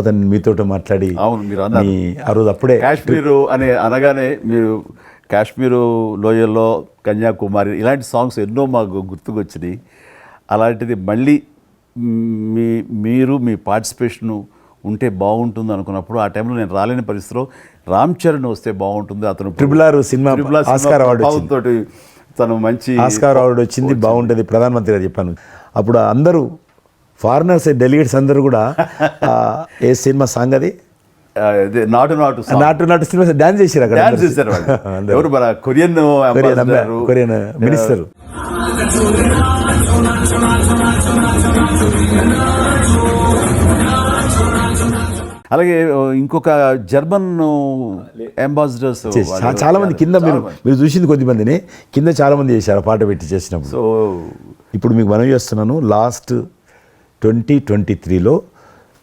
అతను మీతో మాట్లాడి అవును మీరు అన్నారు. ఆ రోజు అప్పుడే కాశ్మీరు అనే అనగానే మీరు కాశ్మీరు లోయల్లో కన్యాకుమారి ఇలాంటి సాంగ్స్ ఎన్నో మాకు గుర్తుకొచ్చినాయి. అలాంటిది మళ్ళీ మీ మీరు మీ పార్టిసిపేషను ఉంటే బాగుంటుంది అనుకున్నప్పుడు ఆ టైంలో నేను రాలేని పరిస్థితిలో రామ్ చరణ్ వస్తే బాగుంటుంది అతను. Triple R cinema Oscar award ప్రభావంతోటి తను మంచి ఆస్కార్ అవార్డు వచ్చింది బాగుంటుంది ప్రధానమంత్రి గారు చెప్పాను. అప్పుడు అందరూ ఫారినర్స్ డెలిగేట్స్ అందరూ కూడా ఏ సినిమా సాంగ్ అది? నాటు నాటు. నాటు నాటు సినిమా డాన్స్ చేశారు అక్కడ డాన్స్ చేశారు. ఎవరు మన కొరియన్ కొరియన్ మినిస్టర్. అలాగే ఇంకొక జర్మన్ అంబాసిడర్స్ చాలా మంది కింద మీరు మీరు చూసింది కొద్ది మందిని. కింద చాలా మంది చేశారు పాట పెట్టి చేసినప్పుడు. సో ఇప్పుడు మీకు మనవి చేస్తున్నాను. లాస్ట్ ట్వంటీ ట్వంటీ త్రీలో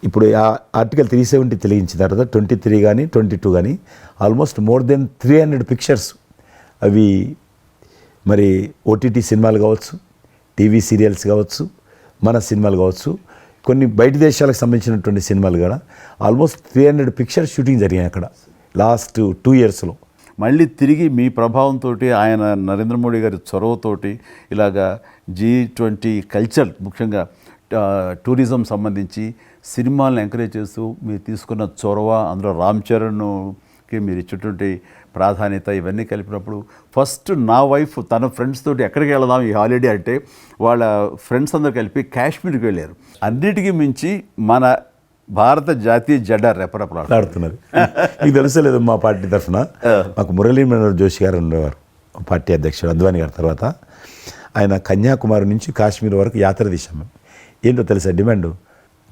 ఇప్పుడు ఆ ఆర్టికల్ త్రీ సెవెంటీ తెలిగించిన తర్వాత ట్వంటీ త్రీ కానీ ట్వంటీ టూ కానీ almost more than three hundred pictures అవి మరి ఓటీటీ సినిమాలు కావచ్చు టీవీ సీరియల్స్ కావచ్చు మన సినిమాలు కావచ్చు కొన్ని బయట దేశాలకు సంబంధించినటువంటి సినిమాలు కూడా almost three hundred pictures shooting జరిగాయి అక్కడ లాస్ట్ టూ ఇయర్స్లో. మళ్ళీ తిరిగి మీ ప్రభావంతో ఆయన నరేంద్ర మోడీ గారి చొరవతోటి ఇలాగా జీ ట్వంటీ కల్చర్ ముఖ్యంగా టూరిజం సంబంధించి సినిమాలను ఎంకరేజ్ చేస్తూ మీరు తీసుకున్న చొరవ అందులో రామ్ చరణ్కి మీరు ఇచ్చేటువంటి ప్రాధాన్యత ఇవన్నీ కలిపినప్పుడు ఫస్ట్ నా వైఫ్ తన ఫ్రెండ్స్ తోటి ఎక్కడికి వెళదాం ఈ హాలిడే అంటే వాళ్ళ ఫ్రెండ్స్ అందరూ కలిపి కాశ్మీర్కి వెళ్ళారు. అన్నిటికీ మించి మన భారత జాతీయ జెండా రెపరెపలాడు మాట్లాడుతున్నది మీకు తెలుసలేదు మా పార్టీ తరఫున మాకు మురళీ మనోహర్ జోషి గారు ఉండేవారు పార్టీ అధ్యక్షుడు అద్వాని గారి తర్వాత. ఆయన కన్యాకుమారి నుంచి కాశ్మీర్ వరకు యాత్ర తీశాం మేము. ఏంటో తెలుసా డిమాండ్?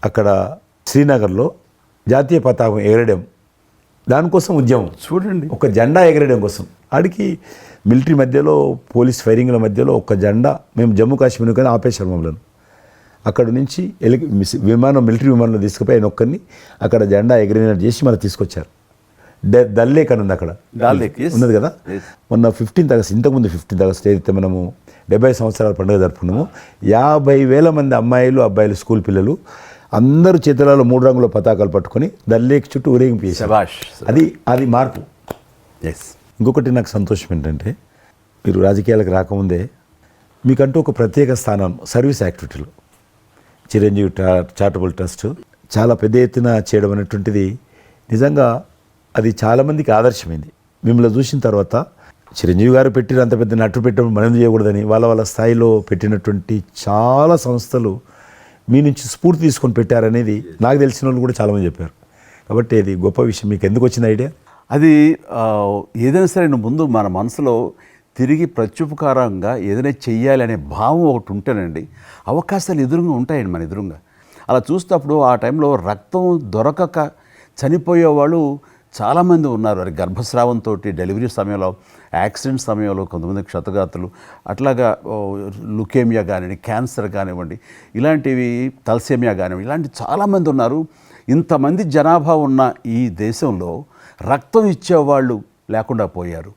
అక్కడ శ్రీనగర్లో జాతీయ పతాకం ఎగరడం దానికోసం ఉద్యమం. చూడండి. ఒక జెండా ఎగరడం కోసం. ఆడికి మిలిటరీ మధ్యలో పోలీస్ ఫైరింగ్ల మధ్యలో ఒక జెండా మేము జమ్మూ కాశ్మీర్ కానీ ఆపేశారు మమ్మల్ని. అక్కడ నుంచి విమానం మిలిటరీ విమానంలో తీసుకుపోయి ఆయన ఒక్కరిని అక్కడ జెండా ఎగిరినట్టు చేసి మనం తీసుకొచ్చారు. డ- దల్ లేక్ అని ఉంది అక్కడ. డాల్ లేక్. ఉన్నది కదా. మొన్న ఫిఫ్టీన్త్ ఆగస్ట్ ఇంతకుముందు ఫిఫ్టీన్త్ ఆగస్ట్ ఏదైతే మనము డెబ్బై సంవత్సరాల పండుగ జరుపుకున్నామో యాభై వేల మంది అమ్మాయిలు అబ్బాయిలు స్కూల్ పిల్లలు అందరూ చేతులలో మూడు రంగుల పతాకాలు పట్టుకొని దల్ లేక్ చుట్టూ ఊరేగింపు చేశారు. అది అది మార్పు. ఎస్ ఇంకొకటి నాకు సంతోషం ఏంటంటే మీరు రాజకీయాలకు రాకముందే మీకంటూ ఒక ప్రత్యేక స్థానం సర్వీస్ యాక్టివిటీలు చిరంజీవి చారిటబుల్ ట్రస్ట్ చాలా పెద్ద ఎత్తున చేయడం అనేటువంటిది నిజంగా అది చాలామందికి ఆదర్శమైంది. మిమ్మల్ని చూసిన తర్వాత చిరంజీవి గారు పెట్టిన అంత పెద్ద నటు పెట్టడం మనం చేయకూడదని వాళ్ళ వాళ్ళ స్థాయిలో పెట్టినటువంటి చాలా సంస్థలు మీ నుంచి స్ఫూర్తి తీసుకొని పెట్టారనేది నాకు తెలిసిన వాళ్ళు కూడా చాలామంది చెప్పారు. కాబట్టి ఇది గొప్ప విషయం. మీకు ఎందుకు వచ్చింది ఐడియా? అది ఏదైనా సరే ముందు మన మనసులో తిరిగి ప్రత్యుపకారంగా ఏదైనా చెయ్యాలి అనే భావం ఒకటి ఉంటేనండి అవకాశాలు ఎదురుగా ఉంటాయండి మన ఎదురుగా. అలా చూసినప్పుడు ఆ టైంలో రక్తం దొరకక చనిపోయే వాళ్ళు చాలామంది ఉన్నారు. వారి గర్భస్రావంతో డెలివరీ సమయంలో యాక్సిడెంట్ సమయంలో కొంతమంది క్షతగాతులు అట్లాగా లుకేమియా కానివ్వండి క్యాన్సర్ కానివ్వండి ఇలాంటివి తలసేమియా కానివ్వండి ఇలాంటి చాలామంది ఉన్నారు. ఇంతమంది జనాభా ఉన్న ఈ దేశంలో రక్తం ఇచ్చేవాళ్ళు లేకుండా పోయారు.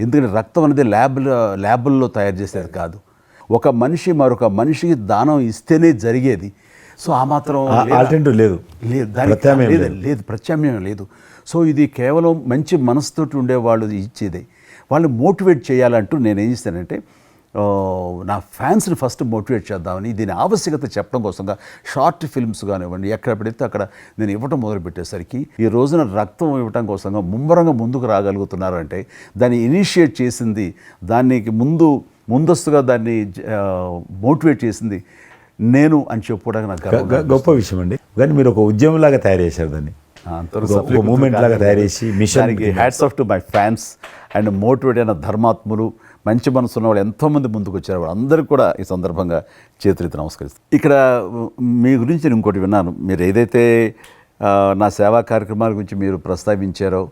ఎందుకంటే రక్తం అనేది ల్యాబ్ ల్యాబుల్లో తయారు చేసేది కాదు. ఒక మనిషి మరొక మనిషికి దానం ఇస్తేనే జరిగేది. సో ఆ మాత్రం లేదా? ఆల్టర్నేటివ్ లేదు. లేదు. దానికి లేదు లేదు. ప్రత్యామ్నాయం లేదు. సో ఇది కేవలం మంచి మనసుతోటి ఉండేవాళ్ళు ఇచ్చేదే. వాళ్ళు మోటివేట్ చేయాలంటూ నేను ఏం చేస్తానంటే నా ఫ్యాన్స్ని ఫస్ట్ మోటివేట్ చేద్దామని దీని ఆవశ్యకత చెప్పడం కోసంగా షార్ట్ ఫిల్మ్స్ కానివ్వండి ఎక్కడ పెడితే అక్కడ నేను ఇవ్వటం మొదలు పెట్టేసరికి ఈ రోజున రక్తం ఇవ్వటం కోసంగా ముమ్మరంగా ముందుకు రాగలుగుతున్నారు అంటే దాన్ని ఇనిషియేట్ చేసింది దానికి ముందు ముందస్తుగా దాన్ని మోటివేట్ చేసింది నేను అని చెప్పుకోవడానికి నాకు గొప్ప విషయం అండి. కానీ మీరు ఒక ఉద్యమంలాగా తయారు చేశారు దాన్ని. మూమెంట్ లాగా తయారు చేసి mission hats off to my fans and motivate అయిన ధర్మాత్ములు మంచి మనసు ఉన్న వాళ్ళు ఎంతోమంది ముందుకు వచ్చారు. వాళ్ళందరికీ కూడా ఈ సందర్భంగా చేతులెత్తి నమస్కరిస్తాను ఇక్కడ మీ గురించి నేను ఇంకోటి విన్నాను. మీరు ఏదైతే నా సేవా కార్యక్రమాల గురించి మీరు ప్రస్తావించారో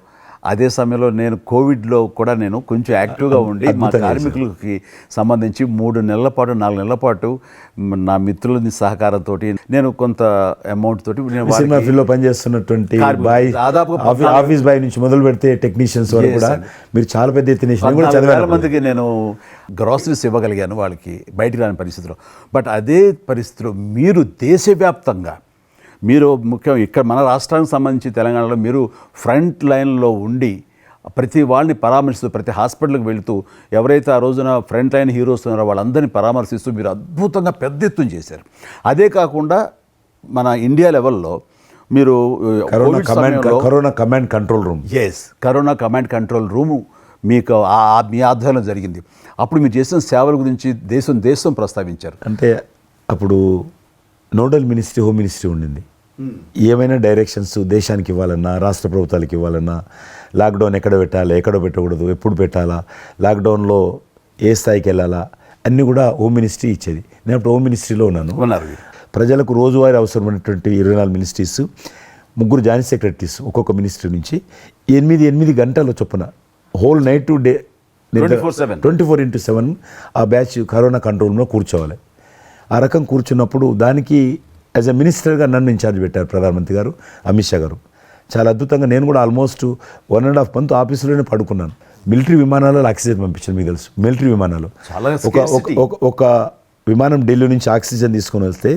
అదే సమయంలో నేను కోవిడ్లో కూడా నేను కొంచెం యాక్టివ్గా ఉండి మా కార్మికులకి సంబంధించి మూడు నెలల పాటు నాలుగు నెలల పాటు నా మిత్రుల సహకారంతో నేను కొంత అమౌంట్ తోటి నేను సినిమా పనిచేస్తున్నటువంటి. బాయ్ దాదాపుగా ఆఫీస్ బాయ్ నుంచి మొదలు పెడితే టెక్నీషియన్స్ వరకు కూడా. మీరు చాలా పెద్ద ఎత్తున మందికి నేను గ్రాసరీస్ ఇవ్వగలిగాను వాళ్ళకి బయటికి రాని పరిస్థితిలో బట్ అదే పరిస్థితిలో మీరు దేశవ్యాప్తంగా మీరు ముఖ్యం ఇక్కడ మన రాష్ట్రానికి సంబంధించి తెలంగాణలో మీరు ఫ్రంట్ లైన్లో ఉండి ప్రతి వాళ్ళని పరామర్శిస్తూ ప్రతి హాస్పిటల్కి వెళుతూ ఎవరైతే ఆ రోజున ఫ్రంట్ లైన్ హీరోస్ ఉన్నారో వాళ్ళందరినీ పరామర్శిస్తూ మీరు అద్భుతంగా పెద్ద ఎత్తున చేశారు. అదే కాకుండా మన ఇండియా లెవెల్లో మీరు corona command corona command control room. Yes corona command control room మీకు మీ ఆధ్వర్యంలో జరిగింది. అప్పుడు మీరు చేసిన సేవల గురించి దేశం దేశం ప్రస్తావించారు. అంటే అప్పుడు నోడల్ మినిస్ట్రీ హోమ్ మినిస్ట్రీ ఉండింది ఏమైనా డైరెక్షన్స్ దేశానికి ఇవ్వాలన్నా రాష్ట్ర ప్రభుత్వాలకు ఇవ్వాలన్నా లాక్డౌన్ ఎక్కడ పెట్టాలి ఎక్కడ పెట్టకూడదు ఎప్పుడు పెట్టాలా లాక్డౌన్లో ఏ స్థాయికి వెళ్ళాలా అన్నీ కూడా హోమ్ మినిస్ట్రీ ఇచ్చేది నేను అప్పుడు హోమ్ మినిస్ట్రీలో ఉన్నాను. ప్రజలకు రోజువారీ అవసరమైనటువంటి ఇరవై నాలుగు మినిస్ట్రీస్ ముగ్గురు జాయింట్ సెక్రటరీస్ ఒక్కొక్క మినిస్ట్రీ నుంచి ఎనిమిది ఎనిమిది గంటల చొప్పున whole night to day 24/7. Twenty four into seven ఆ బ్యాచ్ కరోనా కంట్రోల్లో కూర్చోవాలి ఆ రకం కూర్చున్నప్పుడు దానికి యాజ్ ఎ మినిస్టర్గా నన్ను ఇన్ఛార్జ్ పెట్టారు ప్రధానమంత్రి గారు అమిత్ షా గారు. చాలా అద్భుతంగా నేను కూడా almost one and half month ఆఫీసులోనే పడుకున్నాను. మిలిటరీ విమానాలలో ఆక్సిజన్ పంపించాను మీకు తెలుసు మిలిటరీ విమానాలు. ఒక ఒక విమానం ఢిల్లీ నుంచి ఆక్సిజన్ తీసుకొని వస్తే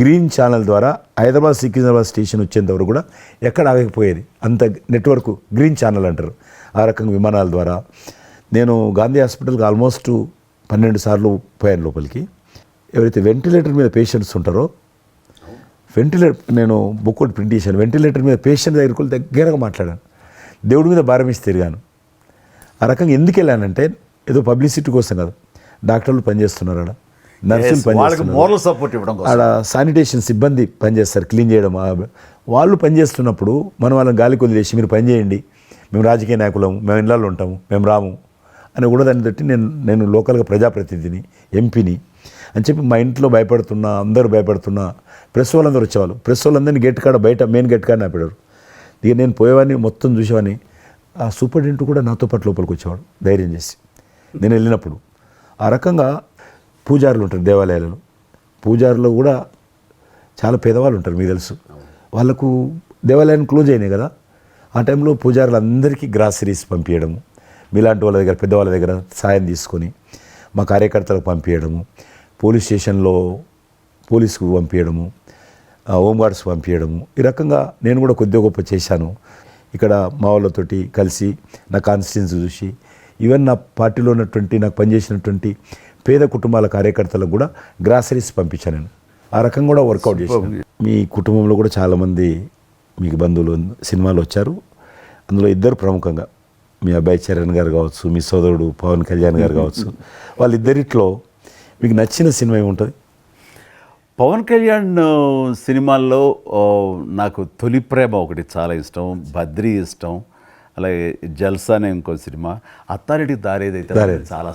గ్రీన్ ఛానల్ ద్వారా హైదరాబాద్ సికింద్రాబాద్ స్టేషన్ వచ్చేంత వరకు కూడా ఎక్కడ ఆగకపోయేది. అంత నెట్వర్క్ గ్రీన్ ఛానల్ అంటారు. ఆ రకంగా విమానాల ద్వారా నేను గాంధీ హాస్పిటల్కి ఆల్మోస్ట్ పన్నెండు సార్లు పోయాను లోపలికి. ఎవరైతే వెంటిలేటర్ మీద పేషెంట్స్ ఉంటారో వెంటిలేటర్ నేను బుక్ ఒకటి ప్రింట్ చేశాను. వెంటిలేటర్ మీద పేషెంట్ దగ్గరికి దగ్గరగా మాట్లాడాను. దేవుడి మీద భారం ఇచ్చి తిరిగాను. ఆ రకంగా ఎందుకు వెళ్ళానంటే ఏదో పబ్లిసిటీ కోసం కాదు. డాక్టర్లు పనిచేస్తున్నారు ఆడ. నర్సులు పనిచేస్తున్నారు. సపోర్ట్ ఇవ్వడం ఆడ శానిటేషన్ సిబ్బంది పనిచేస్తారు క్లీన్ చేయడం. వాళ్ళు పనిచేస్తున్నప్పుడు మనం వాళ్ళని గాలికి వదిలేసి మీరు పని చేయండి. మేము రాజకీయ నాయకులము మేము ఇళ్ళల్లో ఉంటాము మేము రాము అని కూడా దాన్ని బట్టి నేను నేను లోకల్గా ప్రజాప్రతినిధిని ఎంపీని అని చెప్పి మా ఇంట్లో భయపడుతున్నా అందరూ భయపడుతున్నా ప్రెస్ వాళ్ళందరూ వచ్చేవాళ్ళు. ప్రెస్ వాళ్ళందరినీ గేట్ కాడ బయట మెయిన్ గేట్ కాడ నాపాడారు ఇక నేను పోయేవాడిని మొత్తం చూసేవాడిని. ఆ సూపరింటెండెంట్ కూడా నాతో పాటు లోపలికి వచ్చేవాడు ధైర్యం చేసి. నేను వెళ్ళినప్పుడు ఆ రకంగా పూజారులు ఉంటారు దేవాలయాలలో. పూజారులు కూడా చాలా పేదవాళ్ళు ఉంటారు మీకు తెలుసు. వాళ్ళకు దేవాలయాన్ని క్లోజ్ అయినాయి కదా. ఆ టైంలో పూజారులు అందరికీ గ్రాసరీస్ పంపించడము మీలాంటి వాళ్ళ దగ్గర పెద్దవాళ్ళ దగ్గర సాయం తీసుకొని మా కార్యకర్తలకు పంపించడము పోలీస్ స్టేషన్లో పోలీసుకు పంపించడము హోంగార్డ్స్ పంపించడము ఈ రకంగా నేను కూడా కొద్దిగా గొప్ప చేశాను. ఇక్కడ మా వాళ్ళతోటి కలిసి నా కాన్స్టిట్యున్సీ చూసి ఈవెన్ నా పార్టీలో ఉన్నటువంటి నాకు పనిచేసినటువంటి పేద కుటుంబాల కార్యకర్తలకు కూడా గ్రాసరీస్ పంపించాను నేను. ఆ రకంగా కూడా వర్కౌట్ చేశాను. మీ కుటుంబంలో కూడా చాలామంది మీకు బంధువులు సినిమాలు వచ్చారు. అందులో ఇద్దరు ప్రముఖంగా మీ అబ్బాయి చరణ్ గారు కావచ్చు మీ సోదరుడు పవన్ కళ్యాణ్ గారు కావచ్చు వాళ్ళిద్దరిట్లో మీకు నచ్చిన సినిమా ఏముంటుంది? పవన్ కళ్యాణ్ సినిమాల్లో నాకు తొలి ప్రేమ ఒకటి చాలా ఇష్టం బద్రీ ఇష్టం అలాగే జల్సా అనే ఇంకో సినిమా అత్తారెడ్డి దారేదైతే దారేది. చాలా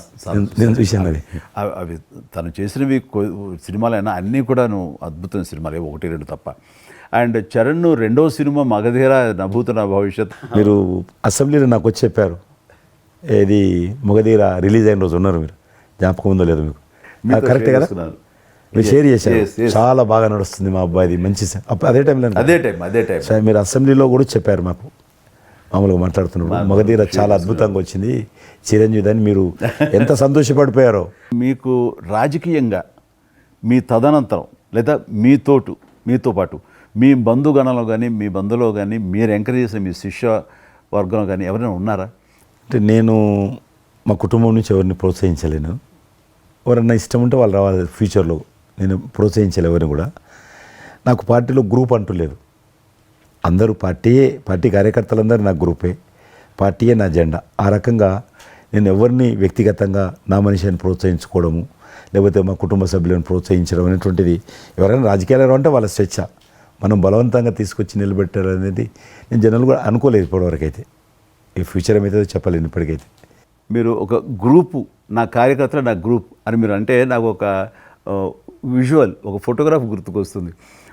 అది. అవి తను చేసినవి సినిమాలైనా అన్నీ కూడాను అద్భుతమైన సినిమాలే ఒకటి రెండు తప్ప. అండ్ చరణ్ రెండో సినిమా మగధీర నభూత నా భవిష్యత్. మీరు అసెంబ్లీలో నాకు వచ్చి చెప్పారు. ఏది మొగధీర రిలీజ్ అయిన రోజు ఉన్నారు మీరు. జ్ఞాపకం ఉందో లేదో మీకు? కరెక్టే కదా. మీరు షేర్ చేశారు. చాలా బాగా నడుస్తుంది మా అబ్బాయిది. మంచి అదే టైంలో అదే టైం అదే టైం సార్ మీరు అసెంబ్లీలో కూడా చెప్పారు మాకు. మామూలుగా మాట్లాడుతున్నప్పుడు. మగధీర చాలా అద్భుతంగా వచ్చింది. చిరంజీవి అని మీరు ఎంత సంతోషపడిపోయారో? మీకు రాజకీయంగా మీ తదనంతరం లేదా మీతోటు మీతో పాటు మీ బంధుగణంలో కానీ మీ బంధులో కానీ మీరు ఎంకరేజ్ చేసిన మీ శిష్య వర్గంలో కానీ ఎవరైనా ఉన్నారా? అంటే నేను మా కుటుంబం నుంచి ఎవరిని ప్రోత్సహించలేను. ఎవరన్నా ఇష్టం ఉంటే వాళ్ళు రావాలి ఫ్యూచర్లో. నేను ప్రోత్సహించాలి ఎవరిని కూడా. నాకు పార్టీలో గ్రూప్ అంటూ లేదు. అందరూ పార్టీయే పార్టీ కార్యకర్తలందరూ నా గ్రూపే. పార్టీయే నా జెండా. ఆ రకంగా నేను ఎవరిని వ్యక్తిగతంగా నా మనిషిని ప్రోత్సహించుకోవడము లేకపోతే మా కుటుంబ సభ్యులను ప్రోత్సహించడం అనేటువంటిది ఎవరైనా రాజకీయాలు అంటే వాళ్ళ స్వేచ్ఛ. మనం బలవంతంగా తీసుకొచ్చి నిలబెట్టారు అనేది నేను జనాలు కూడా అనుకోలేదు ఇప్పటివరకైతే. ఈ ఫ్యూచర్ ఏమైతే చెప్పలేను ఇప్పటికైతే. మీరు ఒక గ్రూపు నా కార్యకర్తలు నా గ్రూప్ అని మీరు అంటే నాకు ఒక విజువల్ ఒక ఫోటోగ్రాఫ్ గుర్తుకొస్తుంది.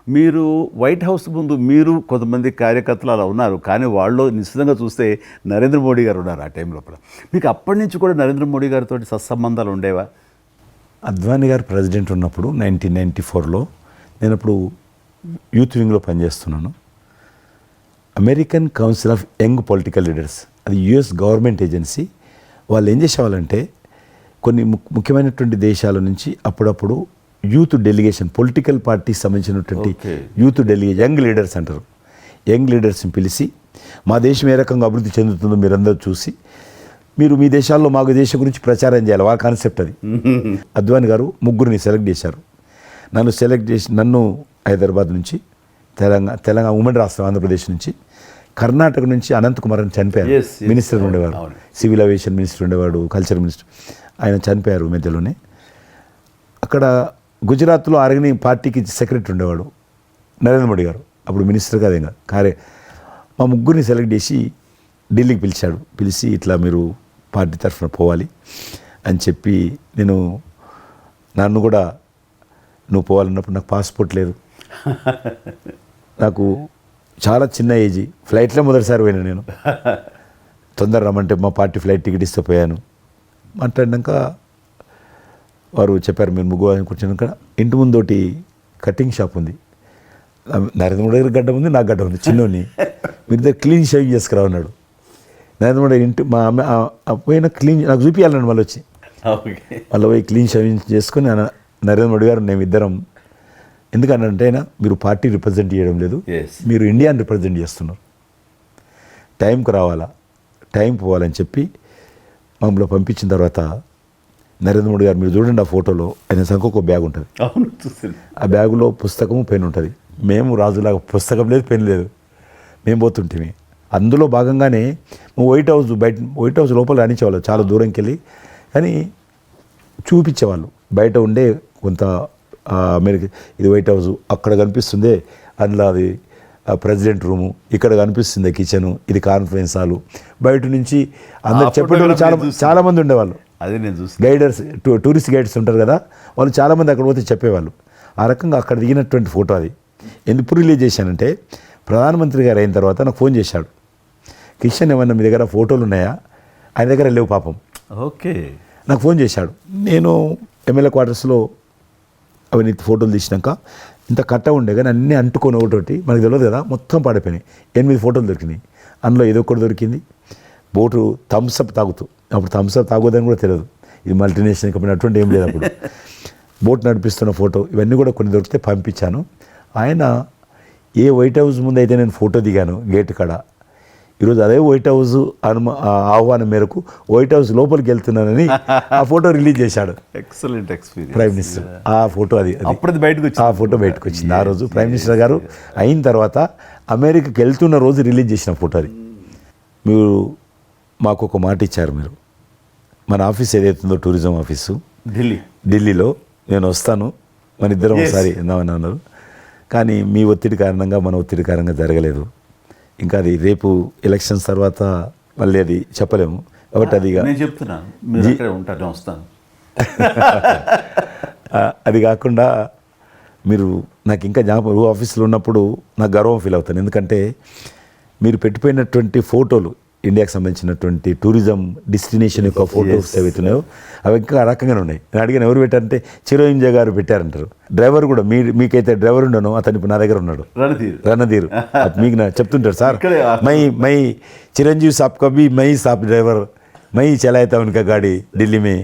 మీరు వైట్ హౌస్ ముందు మీరు కొంతమంది కార్యకర్తలు అలా ఉన్నారు కానీ వాళ్ళు నిశ్చితంగా చూస్తే నరేంద్ర మోడీ గారు ఉన్నారు ఆ టైం లోపల. మీకు అప్పటి నుంచి కూడా నరేంద్ర మోడీ గారితో సత్సంబంధాలు ఉండేవా? అద్వానీ గారు ప్రెసిడెంట్ ఉన్నప్పుడు నైన్టీన్ నైంటీ ఫోర్లో నేను అప్పుడు యూత్ వింగ్లో పనిచేస్తున్నాను. American council of young political leaders అది యుఎస్ గవర్నమెంట్ ఏజెన్సీ వాళ్ళు ఏం చేసేవాళ్ళంటే కొన్ని ముఖ్యమైనటువంటి దేశాల నుంచి అప్పుడప్పుడు యూత్ డెలిగేషన్ పొలిటికల్ పార్టీకి సంబంధించినటువంటి. యూత్ డెలిగే యంగ్ లీడర్స్ అంటారు. యంగ్ లీడర్స్ని పిలిచి మా దేశం ఏ రకంగా అభివృద్ధి చెందుతుందో మీరందరూ చూసి మీరు మీ దేశాల్లో మాకు దేశం గురించి ప్రచారం చేయాలి. వాళ్ళ కాన్సెప్ట్ అది. అద్వాని గారు ముగ్గురిని సెలెక్ట్ చేశారు. నన్ను సెలెక్ట్ చేసి నన్ను హైదరాబాద్ నుంచి తెలంగాణ తెలంగాణ ఉమ్మడి రాష్ట్రం ఆంధ్రప్రదేశ్ నుంచి కర్ణాటక నుంచి అనంత్ కుమార్ అని చనిపోయారు. మినిస్టర్ ఉండేవారు అవును. సివిల్ అవియేషన్ మినిస్టర్ ఉండేవాడు కల్చర్ మినిస్టర్ ఆయన చనిపోయారు మధ్యలోనే. అక్కడ గుజరాత్లో అరగని పార్టీకి సెక్రటరీ ఉండేవాడు నరేంద్ర మోడీ గారు. అప్పుడు మినిస్టర్ కాదు ఇంకా కారే మా ముగ్గురిని సెలెక్ట్ చేసి ఢిల్లీకి పిలిచాడు. పిలిచి ఇట్లా మీరు పార్టీ తరఫున పోవాలి అని చెప్పి నేను నన్ను కూడా నువ్వు పోవాలన్నప్పుడు నాకు పాస్పోర్ట్ లేదు. నాకు చాలా చిన్న ఏజీ ఫ్లైట్లో మొదటిసారి పోయినా నేను. తొందర రమ్మంటే మా పార్టీ ఫ్లైట్ టికెట్ ఇస్తే పోయాను. మాట్లాడినాక వారు చెప్పారు మీరు ముగ్గు అని కూర్చున్నాక ఇంటి ముందోటి కటింగ్ షాప్ ఉంది. నరేంద్ర మోడీ దగ్గర గడ్డ ఉంది నాకు గడ్డ ఉంది చిన్నోని. మీరు దగ్గర క్లీన్ షేవింగ్ చేసుకురా అన్నాడు. నరేంద్ర మోడీ ఇంటి మా అమ్మ పోయిన క్లీన్ నాకు చూపించాలండి మళ్ళీ వచ్చి మళ్ళీ పోయి క్లీన్ షేవింగ్ చేసుకొని నరేంద్ర మోడీ గారు మేము ఇద్దరం ఎందుకంటే అయినా మీరు పార్టీ రిప్రజెంట్ చేయడం లేదు. మీరు ఇండియాని రిప్రజెంట్ చేస్తున్నారు. టైంకు రావాలా? టైం పోవాలని చెప్పి మమ్మల్ని పంపించిన తర్వాత నరేంద్ర మోడీ గారు మీరు చూడండి ఆ ఫోటోలో ఆయన సంఖ్య ఒక బ్యాగ్ ఉంటుంది. అవును ఆ బ్యాగులో పుస్తకము పెన్ ఉంటుంది. మేము రాజులాగా పుస్తకం లేదు పెన్ లేదు. మేము పోతుంటే అందులో భాగంగానే వైట్ హౌస్ బయట వైట్ హౌస్ లోపల రాణించేవాళ్ళు చాలా దూరంకి వెళ్ళి కానీ చూపించేవాళ్ళు. బయట ఉండే కొంత అమెరికా ఇది వైట్ హౌస్. అక్కడ కనిపిస్తుంది అందులో అది ప్రెసిడెంట్ రూము. ఇక్కడ కనిపిస్తుంది కిచెను. ఇది కాన్ఫరెన్స్ హాలు. బయట నుంచి అందరు చెప్పేటోళ్ళు చాలా నేను చూస్తాను. చాలా మంది ఉండేవాళ్ళు. అదే నేను చూస్తాను గైడర్స్ టూ టూరిస్ట్ గైడ్స్ ఉంటారు కదా వాళ్ళు చాలామంది అక్కడ పోతే చెప్పేవాళ్ళు. ఆ రకంగా అక్కడ దిగినటువంటి ఫోటో అది. ఎందుకు రిలీజ్ చేశానంటే ప్రధానమంత్రి గారు అయిన తర్వాత నాకు ఫోన్ చేశాడు. కిషన్ ఏమన్నా మీ దగ్గర ఫోటోలు ఉన్నాయా? ఆయన దగ్గర లేవు పాపం. ఓకే. నాకు ఫోన్ చేశాడు. నేను ఎమ్మెల్యే క్వార్టర్స్లో అవన్నీ ఫోటోలు తీసినాక ఇంత కట్ట ఉండే కానీ అన్నీ అంటుకొని ఒకటోటి మనకు తెలియదు కదా మొత్తం పాడైపోయినాయి. ఎనిమిది ఫోటోలు దొరికినాయి. అందులో ఏదో ఒకటి దొరికింది. బోటు థమ్స్అప్ తాగుతూ. అప్పుడు థమ్స్అప్ తాగొద్దని కూడా తెలియదు. ఇది మల్టీనేషనల్ కంపెనీ అటువంటి ఏం లేదు అప్పుడు. బోట్ నడిపిస్తున్న ఫోటో ఇవన్నీ కూడా కొన్ని దొరికితే పంపించాను. ఆయన ఏ వైట్ హౌస్ ముందు అయితే నేను ఫోటో దిగాను గేట్ కాడ ఈరోజు అదే వైట్ హౌస్ అనుమ ఆ ఆహ్వానం మేరకు వైట్ హౌస్ లోపలికి వెళ్తున్నానని ఆ ఫోటో రిలీజ్ చేశాడు. ఎక్సలెంట్ ఎక్స్పీరియన్స్ ప్రైమ్ మినిస్టర్ ఆ ఫోటో అది. అప్పుడు బయటకు ఆ వచ్చింది ఫోటో బయటకు వచ్చింది. ఆ రోజు ప్రైమ్ మినిస్టర్ గారు అయిన తర్వాత అమెరికాకి వెళ్తున్న రోజు రిలీజ్ చేసిన ఫోటో అది. మీరు మాకు ఒక మాట ఇచ్చారు మీరు. మన ఆఫీస్ ఏదైతుందో టూరిజం ఆఫీసు. ఢిల్లీ. ఢిల్లీలో నేను వస్తాను. మన ఇద్దరం. ఒకసారి ఎందామని అన్నారు. కానీ మీ ఒత్తిడి కారణంగా మన ఒత్తిడి కారణంగా జరగలేదు. ఇంకా అది రేపు ఎలక్షన్స్ తర్వాత మళ్ళీ అది చెప్పలేము. కాబట్టి అది నేను చెప్తున్నాను మీరు నేను వస్తాను. అది కాకుండా మీరు నాకు ఇంకా జ్ఞాపకం ఆఫీస్లో ఉన్నప్పుడు నాకు గర్వం ఫీల్ అవుతాను ఎందుకంటే మీరు పెట్టిపోయినటువంటి ఫోటోలు ఇండియాకి సంబంధించినటువంటి టూరిజం డెస్టినేషన్ యొక్క ఫోటోస్ ఏవైతున్నాయో అవి ఇంకా రకంగానే ఉన్నాయి. నేను అడిగిన ఎవరు పెట్టారంటే చిరో ఇంజా గారు పెట్టారంటారు. డ్రైవర్ కూడా మీ మీకైతే డ్రైవర్ ఉండను అతను ఇప్పుడు నా దగ్గర ఉన్నాడు. రణధీర్. మీకు నా చెప్తుంటారు సార్. మై మై చిరంజీవి సాప్ కబీ మై సాప్ డ్రైవర్ మై చలాయితా ఉనక గాడి ఢిల్లీ మే.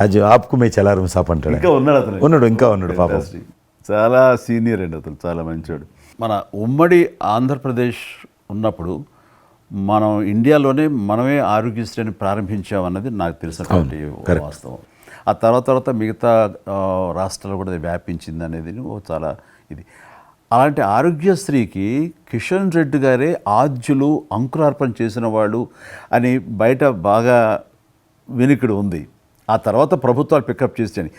అది ఆప్కు మే చలారం సాప్ అంటాడు. ఉన్నాడు ఉన్నాడు ఇంకా ఉన్నాడు పాప. చాలా సీనియర్ అండి అతను చాలా మంచివాడు మన ఉమ్మడి ఆంధ్రప్రదేశ్ ఉన్నప్పుడు మనం ఇండియాలోనే మనమే ఆరోగ్యశ్రీని ప్రారంభించామన్నది నాకు తెలిసినటువంటి. వాస్తవం. ఆ తర్వాత తర్వాత మిగతా రాష్ట్రాలు కూడా అది వ్యాపించింది అనేది చాలా ఇది. అలాంటి ఆరోగ్యశ్రీకి కిషన్ రెడ్డి గారే ఆద్యులు అంకురార్పణ చేసిన వాళ్ళు అని బయట బాగా వెనుకడు ఉంది. ఆ తర్వాత ప్రభుత్వాలు పికప్ చేసాయి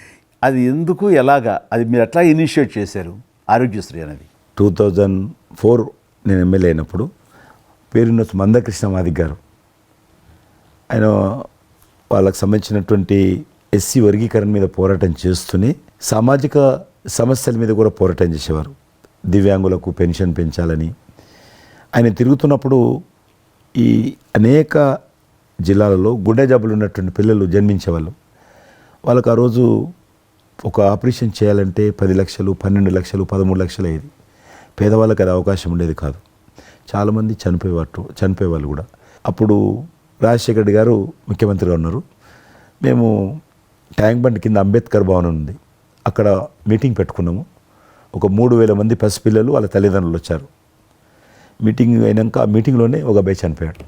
అది ఎందుకు ఎలాగా? అది మీరు ఎట్లా ఇనిషియేట్ చేశారు ఆరోగ్యశ్రీ అనేది? టూ థౌజండ్ ఫోర్ నేను ఎమ్మెల్యే అయినప్పుడు పేరున్న మందకృష్ణ మాదిక్ గారు. ఆయన వాళ్ళకు సంబంధించినటువంటి ఎస్సీ వర్గీకరణ మీద పోరాటం చేస్తూనే సామాజిక సమస్యల మీద కూడా పోరాటం చేసేవారు. దివ్యాంగులకు పెన్షన్ పెంచాలని. ఆయన తిరుగుతున్నప్పుడు ఈ అనేక జిల్లాలలో గుండె జబ్బులు ఉన్నటువంటి పిల్లలు జన్మించేవాళ్ళు. వాళ్ళకు ఆ రోజు ఒక ఆపరేషన్ చేయాలంటే పది లక్షలు పన్నెండు లక్షలు పదమూడు లక్షలు అయ్యేది. పేదవాళ్ళకి అది అవకాశం ఉండేది కాదు. చాలామంది చనిపోయేవారు చనిపోయేవాళ్ళు కూడా. అప్పుడు రాజశేఖర్ రెడ్డి గారు ముఖ్యమంత్రిగా ఉన్నారు. మేము ట్యాంక్ బండ్ కింద అంబేద్కర్ భవన్ ఉంది. అక్కడ మీటింగ్ పెట్టుకున్నాము. ఒక మూడు వేల మంది పసిపిల్లలు వాళ్ళ తల్లిదండ్రులు వచ్చారు. మీటింగ్ అయినాక ఆ మీటింగ్లోనే ఒక అబ్బాయి చనిపోయాడు.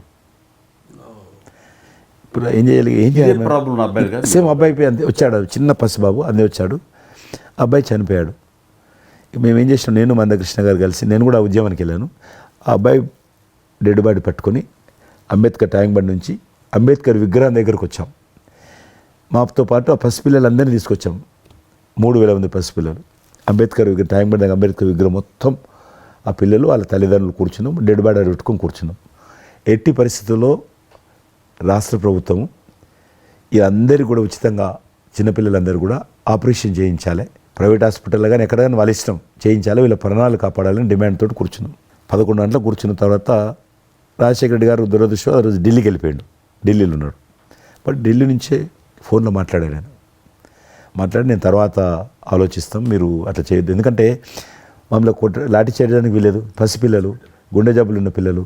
ఇప్పుడు ఏం చేయాలి? ఏం చేయాలి? సేమ్ అబ్బాయి అంతే వచ్చాడు. చిన్న పసిబాబు అందే వచ్చాడు. అబ్బాయి చనిపోయాడు. మేము ఏం చేసినాం? నేను మందకృష్ణ గారు కలిసి నేను కూడా ఉద్యమానికి వెళ్ళాను. ఆ అబ్బాయి డెడ్ బాడీ పట్టుకొని అంబేద్కర్ ట్యాంక్ బండ్ నుంచి అంబేద్కర్ విగ్రహం దగ్గరకు వచ్చాం. మాతో పాటు ఆ పసిపిల్లలందరినీ తీసుకొచ్చాం. మూడు వేల మంది పసిపిల్లలు అంబేద్కర్ విగ్రహం ట్యాంక్ బండ్ దగ్గర అంబేద్కర్ విగ్రహం మొత్తం ఆ పిల్లలు వాళ్ళ తల్లిదండ్రులు కూర్చున్నాం డెడ్ బాడీ పెట్టుకొని కూర్చున్నాం. ఎట్టి పరిస్థితుల్లో రాష్ట్ర ప్రభుత్వం ఈ అందరికీ కూడా ఉచితంగా చిన్నపిల్లలందరూ కూడా ఆపరేషన్ చేయించాలి. ప్రైవేట్ హాస్పిటల్లో కానీ ఎక్కడైనా వాళ్ళ ఇష్టం చేయించాలి. వీళ్ళ ప్రాణాలు కాపాడాలని డిమాండ్ తోటి కూర్చున్నాం. పదకొండు గంటలకు కూర్చున్న తర్వాత రాజశేఖర రెడ్డి గారు దురదృష్టం ఆ రోజు ఢిల్లీకి వెళ్ళిపోయాడు. ఢిల్లీలో ఉన్నాడు. బట్ ఢిల్లీ నుంచే ఫోన్లో మాట్లాడాను నేను మాట్లాడి నేను తర్వాత ఆలోచిస్తాం మీరు అట్లా చేయొద్దు. ఎందుకంటే మమ్మల్ని కొట్ట లాఠీ చేయడానికి వీలేదు పసిపిల్లలు గుండె జబ్బులు ఉన్న పిల్లలు